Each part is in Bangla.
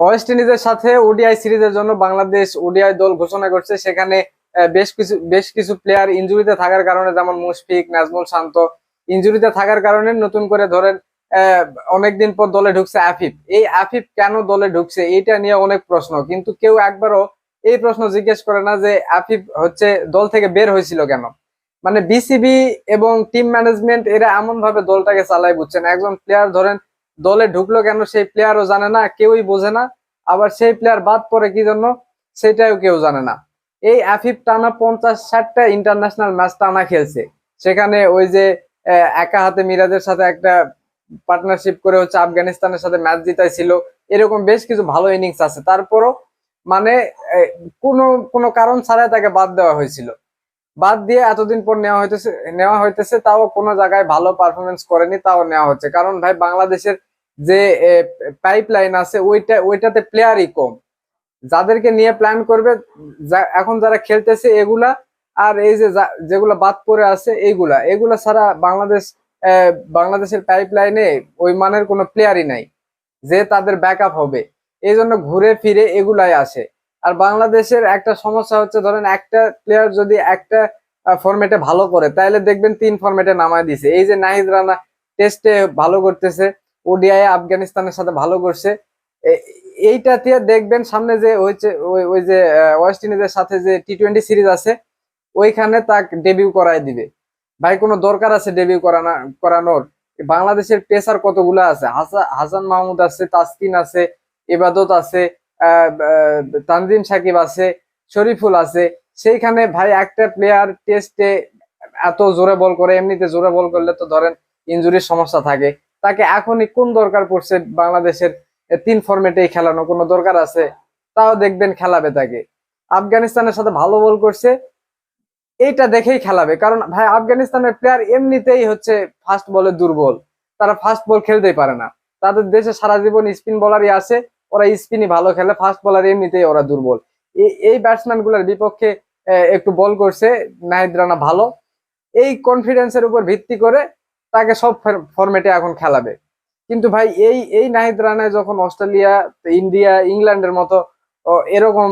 ওয়েস্ট ইন্ডিজের সাথে ওডিআই সিরিজের জন্য বাংলাদেশ ওডিআই দল ঘোষণা করছে। সেখানে বেশ কিছু বেশ কিছু প্লেয়ার ইঞ্জুরিতে থাকার কারণে, যেমন মুশফিক, নাজমুল শান্ত ইনজুরিতে থাকার কারণে নতুন করে ধরেন অনেকদিন পর দলে ঢুকছে আফিফ এই আফিফ কেন দলে ঢুকছে? এইটা নিয়ে অনেক প্রশ্ন। কিন্তু কেউ একবারও এই প্রশ্ন জিজ্ঞেস করে না যে আফিফ হচ্ছে দল থেকে বের হয়েছিল কেন? মানে বিসিবি এবং টিম ম্যানেজমেন্ট এরা এমন ভাবে দলটাকে চালায় বুঝছেন? একজন প্লেয়ার ধরেন দলে ঢুকলো কেন সেই প্লেয়ারও জানে না, কেউই বোঝে না। আবার সেই প্লেয়ার বাদ পড়ে কি জন্য? সেটাও কেউ জানে না। এই আফিফ টানা পঞ্চাশ ষাটটা ইন্টারন্যাশনাল ম্যাচ টানা খেলছে। সেখানে ওই যে একা হাতে মিরাজের সাথে একটা পার্টনারশিপ করে হচ্ছে আফগানিস্তানের সাথে ম্যাচ জিতাইছিল। এরকম বেশ কিছু ভালো ইনিংস আছে। তারপরও মানে কোনো কোনো কারণ ছাড়াই তাকে বাদ দেওয়া হয়েছিল। বাদ দিয়ে এতদিন পর নেওয়া হইতেছে নেওয়া হইতেছে, তাও কোনো জায়গায় ভালো পারফরমেন্স করেনি, তাও নেওয়া হচ্ছে। কারণ ভাই, বাংলাদেশের যে পাইপ লাইন আছে, ওইটা, ওইটাতে প্লেয়ারই কম। যাদেরকে নিয়ে প্ল্যান করবে এখন যারা খেলতেছে এগুলা, আর এই যে যেগুলা বাদ পড়ে আছে এইগুলা এগুলা ছাড়া বাংলাদেশ বাংলাদেশের পাইপ লাইনে ওই মানের কোনো প্লেয়ারই নাই, যে তাদের ব্যাকআপ হবে। এই জন্য ঘুরে ফিরে এগুলাই আসে। আর বাংলাদেশের একটা সমস্যা হচ্ছে, ধরেন একটা প্লেয়ার যদি একটা ফরম্যাটে ভালো করে তাহলে দেখবেন তিন ফরম্যাটে নামায় দিছে। এই যে নাহিদ রানা টেস্টে ভালো করতেছে ওডিআই আফগানিস্তানের সাথে ভালো করছে। এ- এইটাতে দেখবেন সামনে যে হচ্ছে ওই যে ওয়েস্ট ইন্ডিজের সাথে যে টি টোয়েন্টি সিরিজ আছে, ওইখানে তাকে ডেবিউ করায় দিবে। ভাই, কোনো দরকার আছে ডেবিউ করানো, করানোর? বাংলাদেশের পেসার কতগুলো আছে? হাসা- হাসান মাহমুদ আছে, তাসকিন আছে ইবাদত আছে তানজিম সাকিব আছে, শরীফুল আছে। সেইখানে ভাই, একটা প্লেয়ার টেস্টে এত জোরে বল করে, এমনিতে জোরে বল করলে তো ধরেন ইনজুরির সমস্যা থাকে। তাকে এখনই কোন দরকার পড়ছে বাংলাদেশের তিন ফরম্যাটেই খেলানো কোনো দরকার আছে, তাও দেখবেন খেলাবে তাকে। আফগানিস্তানের সাথে ভালো বল করছে, এইটা দেখেই খেলাবে। কারণ ভাই, আফগানিস্তানের প্লেয়ার এমনিতেই হচ্ছে ফাস্ট বলে দুর্বল। তারা ফাস্ট বল খেলতেই পারে না। তাদের দেশে সারা জীবন স্পিন বলারই আছে, ওরা স্পিনই ভালো খেলে ফাস্ট বলার এমনিতেই ওরা দুর্বল। এই- এই ব্যাটসম্যানগুলার বিপক্ষে একটু বল করছে, নাহিদ রানা ভালো। এই কনফিডেন্সের উপর ভিত্তি করে তাকে সব ফরম্যাটে এখন খেলাবে। কিন্তু ভাই, এই এই নাহিদ রানায় যখন অস্ট্রেলিয়া, ইন্ডিয়া, ইংল্যান্ডের মতো এরকম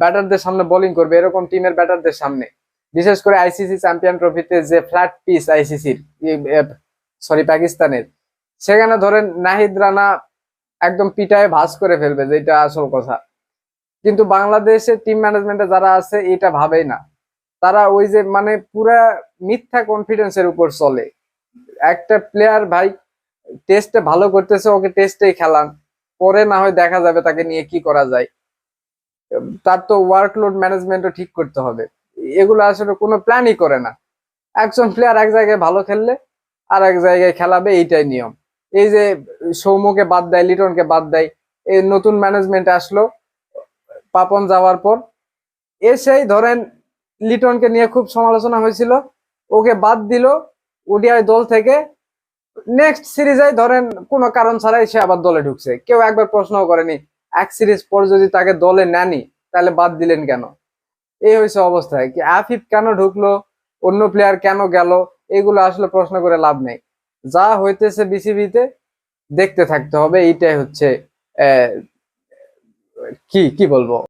ব্যাটারদের সামনে বোলিং করবে, এরকম টিমের ব্যাটারদের সামনে, বিশেষ করে আইসিসি চ্যাম্পিয়ন ট্রফিতে যে ফ্ল্যাট পিস আইসিসির সরি পাকিস্তানের, সেখানে ধরেন নাহিদ রানা একদম পিটায় ভাস করে ফেলবে যেটা আসল কথা। কিন্তু বাংলাদেশের টিম ম্যানেজমেন্টে যারা আছে, এটা ভাবেই না। তারা ওই যে মানে পুরা মিথ্যা কনফিডেন্সের উপর চলে। একটা প্লেয়ার ভাই টেস্টে ভালো করতেছে, ওকে টেস্টেই খেলান। পরে না হয় দেখা যাবে তাকে নিয়ে কি করা যায়। তার তো ওয়ার্কলোড ম্যানেজমেন্টও ঠিক করতে হবে। এগুলো আসলে কোনো প্ল্যানই করে না। একজন প্লেয়ার এক জায়গায় ভালো খেললে, আর এক জায়গায় খেলাবে, এইটাই নিয়ম। এই যে সৌম্যকে বাদ দেয়, লিটনকে বাদ দেয় এই নতুন ম্যানেজমেন্ট আসলো, পাপন যাওয়ার পর, এসেই ধরেন লিটনকে নিয়ে খুব সমালোচনা হয়েছিল, ওকে বাদ দিল ওডিআই দল থেকে নেক্সট সিরিজে ধরেন কোনো কারণ ছাড়াই সে আবার দলে ঢুকছে। কেউ একবার প্রশ্নও করেনি, এক সিরিজ পর যদি তাকে দলে নেনি তাহলে বাদ দিলেন কেন? এই হয়েছে অবস্থায় কি আফিফ কেন ঢুকলো, অন্য প্লেয়ার কেন গেল, এগুলো আসলে প্রশ্ন করে লাভ নেই। যা হইতেছে বিসিবিতে, দেখতে থাকতে হবে, এইটাই হচ্ছে কি কি বলব?